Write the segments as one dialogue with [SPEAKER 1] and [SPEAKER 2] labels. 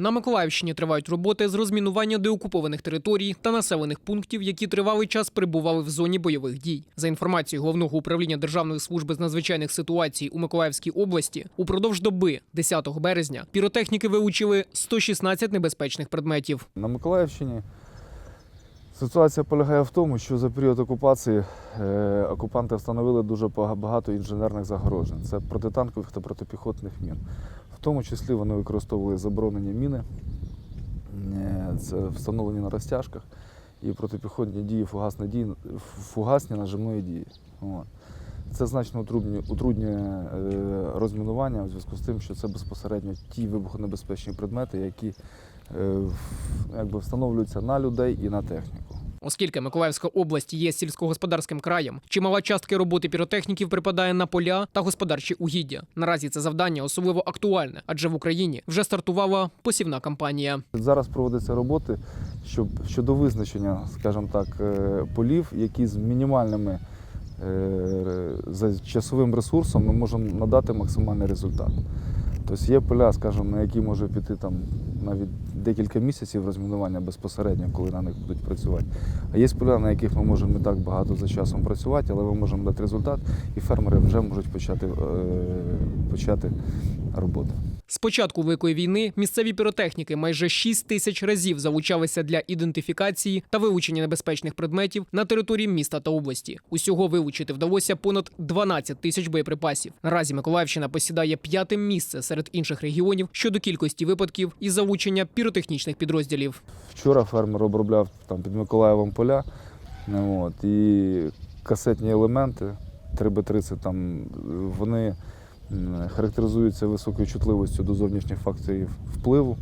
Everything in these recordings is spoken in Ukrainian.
[SPEAKER 1] На Миколаївщині тривають роботи з розмінування деокупованих територій та населених пунктів, які тривалий час перебували в зоні бойових дій. За інформацією головного управління Державної служби з надзвичайних ситуацій у Миколаївській області, упродовж доби 10 березня піротехніки вилучили 116 небезпечних предметів.
[SPEAKER 2] На Миколаївщині ситуація полягає в тому, що за період окупації е, окупанти встановили дуже бага- багато інженерних загорожень. Це протитанкових та протипіхотних мін. В тому числі вони використовували заборонені міни, е, це встановлені на розтяжках, і протипіхотні дії, фугасні дії, фугасні нажимної дії. Це значно утруднює, е, розмінування у зв'язку з тим, що це безпосередньо ті вибухонебезпечні предмети, які е, якби встановлюються на людей і на техніку.
[SPEAKER 1] Оскільки Миколаївська область є сільськогосподарським краєм, чимала частка роботи піротехніків припадає на поля та господарчі угіддя. Наразі це завдання особливо актуальне, адже в Україні вже стартувала посівна кампанія.
[SPEAKER 2] Зараз проводяться роботи щоб, щодо визначення, скажімо так, е, полів, які з мінімальними е, за часовим ресурсом ми можемо надати максимальний результат. Тобто є поля, скажімо, на які може піти там навіть декілька місяців розмінування безпосередньо, коли на них будуть працювати. А є поля, на яких ми можемо не так багато за часом працювати, але ми можемо дати результат, і фермери вже можуть почати, е, почати роботу.
[SPEAKER 1] З початку великої війни місцеві піротехніки майже 6 тисяч разів залучалися для ідентифікації та вилучення небезпечних предметів на території міста та області. Усього вилучити вдалося понад 12 тисяч боєприпасів. Наразі Миколаївщина посідає п'яте місце серед інших регіонів щодо кількості випадків із залучення піротехнічних підрозділів.
[SPEAKER 2] Вчора фермер обробляв там під Миколаєвом поля. ну, От, і касетні елементи 3Б30 там вони характеризуються високою чутливістю до зовнішніх факторів впливу.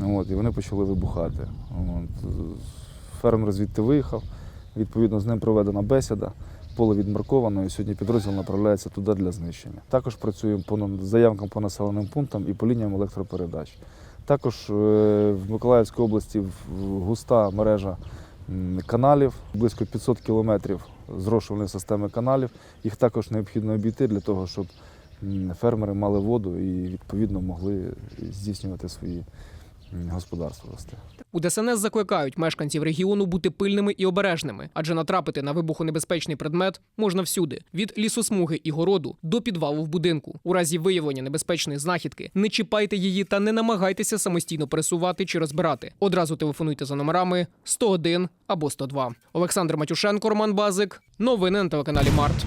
[SPEAKER 2] От, і вони почали вибухати. От. Фермер звідти виїхав, відповідно, з ним проведена бесіда. Поле відмарковано, і сьогодні підрозділ направляється туди для знищення. Також працюємо по заявкам по населеним пунктам і по лініям електропередач. Також е, в Миколаївській області густа мережа каналів, близько 500 кілометрів зрошувальної системи каналів. Їх також необхідно обійти для того, щоб фермери мали воду і відповідно могли здійснювати свої господарства.
[SPEAKER 1] У ДСНС закликають мешканців регіону бути пильними і обережними, адже натрапити на вибухонебезпечний предмет можна всюди: від лісосмуги і городу до підвалу в будинку. У разі виявлення небезпечної знахідки не чіпайте її та не намагайтеся самостійно пересувати чи розбирати. Одразу телефонуйте за номерами 101 або 102. Олександр Матюшенко, Роман Базик. Новини на телеканалі Март.